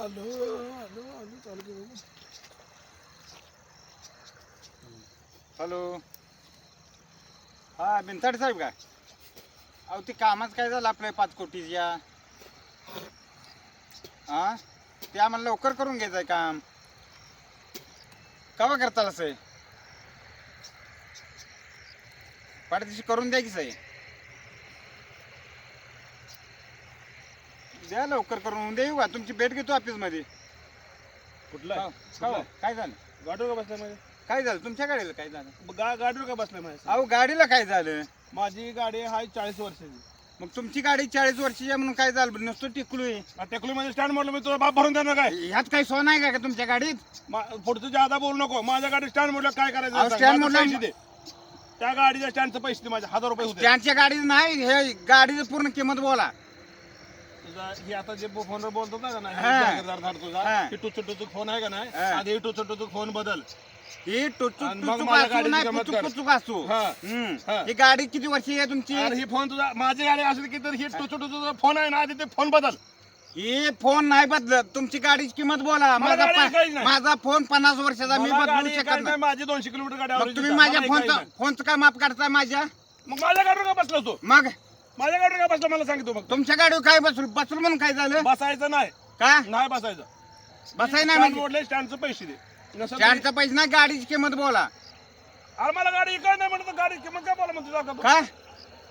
आलो आलो आलो चालू केलं हॅलो हा बिनताड साहेब का? अहो ते कामच काय झालं आपल्या पाच कोटीच्या हा ते आम्हाला लवकर करून घ्यायचं आहे काम. कवा करताल असं? पाठदिशी करून द्या की साहेब. द्या लवकर करून देऊ का? तुमची भेट घेतो ऑफिसमध्ये. कुठला? हो, काय झालं? गाडीवर का बसलाय माझ्या काय झालं? तुमच्या गाडीला काय झालं? गा गाडीवर का बसलाय माझ्या अहो गाडीला काय झालं? माझी गाडी आहे चाळीस वर्षाची. मग तुमची गाडी चाळीस वर्षाची आहे म्हणून काय झालं? नुसतं टेकली मध्ये स्टँड म्हटलं मी तुला बाप भरून देणार काय? ह्यात काही सोन आहे का का तुमच्या गाडीत? मा- पुढचं जादा बोलू नको. माझ्या गाडी स्टँड म्हटलं काय करायचं? अहो, सांग. stand माझे म्हटलं- पैसे दे त्या गाडीच्या स्टँडचे पैसे दे माझे हजार रुपये होते त्यांच्या गाडीत नाही हे गाडीची पूर्ण किंमत बोला. तुझा ही आता जे फोनवर बोलतो ना का नाही जागीरदार धाड तुझा हा. टुचूक टुचूक फोन आहे का नाही हा. आधी टुचूक टुचूक फोन बदल ही टुचूक आणि मग टुचूक माझ्या असू गाडीची नाही किंमत पुचूक कर. पुचूक असू हा. हम्म. हा. ही गाडी किती वर्षी आहे तुमची ही फोन तुझा माझी गाडी असली की तर ही टुचूक फोन आहे ना आधी ते फोन बदल ही फोन नाही बदलत तुमची गाडीची किंमत बोला मला माझा गाडी पा- काहीच नाही. माझा फोन पन्नास वर्षाचा मी मला बदलू गाडी शकत काय नाही नाही, माझी दोनशे किलोमीटर गाडी मग तुम्ही. माझ्या मला फोनचं नाही. फोनचं काय माप काढताय माझ्या मग माझ्या गाडीवर का बसला तू मग माझ्या गाडीवर का बसला मला सांगितलं मग? तुमच्या गाडीवर काय बसलो बसलो म्हणून काय झालं? बसायचं नाही. का? नाही बसायचं. बसाय नाही स्टँड म्हणजे. मोडले स्टँडचे पैसे दे. नसेल तरी- चारचा पैसे नाही गाडीची किंमत बोला. अरे मला गाडी काय नाही म्हणत गाडी किंमत काय बोला म्हणतो तुझा काय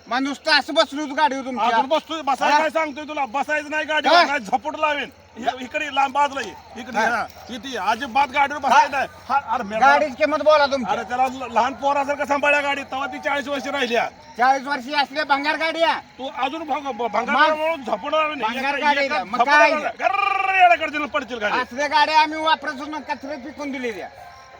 मग नुसतं असं बसलो होतो गाडीवर तुमच्या अजून बसतोय बसायला हा? काय सांगतोय तुला बसायचं नाही गाडी काय? काय झपट लावेन इ- इकडे लांब बाजूला ये. इकडे हा. हा. ये. अजिबात गाडीवर बसायचं नाही हा, अरे मेला- गाडीची किंमत बोला तुमची अरे त्याला ल- लहान पोरासारखं सांभाळ्या गाडी तेव्हा ती चाळीस वर्ष राहिल्या चाळीस वर्षी असले भंगार गाडी आहे. तू अजून भंगार म्हणून झपड लावेन भंगार एका- गाडी. मग काय? पडतील गाडी असल्या गाड्या आम्ही वापरत होतो कचरे पिकून दिली द्या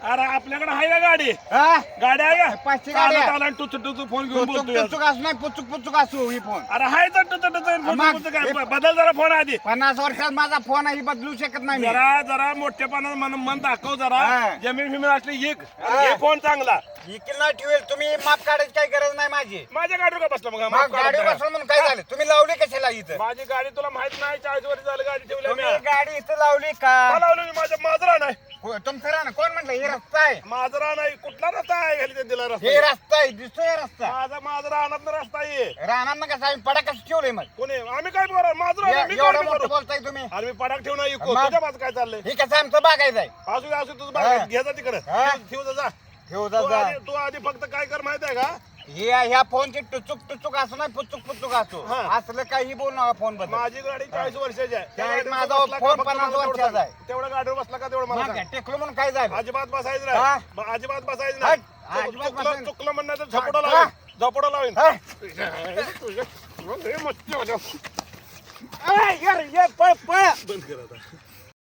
अरे आपल्याकडे आहे का गाडी? हा? गाडी आहे का? पाचशे गाडी आहे. चालत आला आणि टुचू टुचू फोन घेऊन पुचुक बोलतोय. पुचुक असू नाही पुचुक पुचुक असू ही फोन. अरे हाय तर टुचू टुचू फोन मग बोलतो काय बदल जरा फोन आधी. पन्नास वर्षात माझा फोन ही बदलू शकत नाही मी. जरा जरा मोठेपणा मन मन दाखव जरा. हा. जमीन फिमीन असली एक हा. हे फोन चांगला. ही किल्ला ठेवेल तुम्ही माप काढायची काही गरज नाही माझी. माझ्या गाडीवर का बसला मग? मग माफ करा गाडी जरा. बसून म्हणून काय झालं? तुम्ही लावली कशाला इथं? माझी गाडी तुला माहीत नाही चाळीस वर्ष झालं गाडी ठेवली तुम्ही मी गाडी इथं लावली का? लावली माझ्या माजरा नाही हो, तुमचं राहणं कोण म्हटलं हे रस्ता आहे. माजरा नाही कुठला रस्ता आहे? घाली ते दिला हे रस्ता रस्ता आहे दिसतोय रस्ता. माझा माजरा आणत रस्ता आहे. राहणार ना कसं आम्ही पडा कसं ठेवलंय मग? कोणी? आम्ही काय करू माजरा ए- मी एवढं मोठं करू बोलताय तुम्ही. अरे मी पडाक ठेवून ऐकू मग? तुझ्या माझं काय चाललंय? हे कसं आमचं बागायचं आहे? असू दे असू दे, तुझं हा. बघ घ्यायचा तिकडे. हा. ठेव जा, जा. ठेव तू जा. आधी तू आधी फक्त काय कर माहिती आहे का? हे ह्या फोनची टुचुक टुचुक असो नाही पुचुक पुचुक असो हा. असलं काही बोल नका फोनबद्दल माझी गाडी चाळीस वर्षाची आहे त्या त्यावेळी गाडीवर माझा बसला का फोन पन्नास तेवढं वर्षाचा आहे. सांग. तेवढ्या गाडीवर बसला का तेवढं मला मग सांग. टेकलो म्हणून काय झालं अजिबात बसायचं हा? नाही ब- अजिबात बसायचं हट. नाही अजिबात चुकलं बसायचं. चुकलं म्हणणं तर झपडं हा. लावेन झपडं लावेन हा? तुझ्या- तुझ्या- यार, ये, पळ पळ बंद कर आता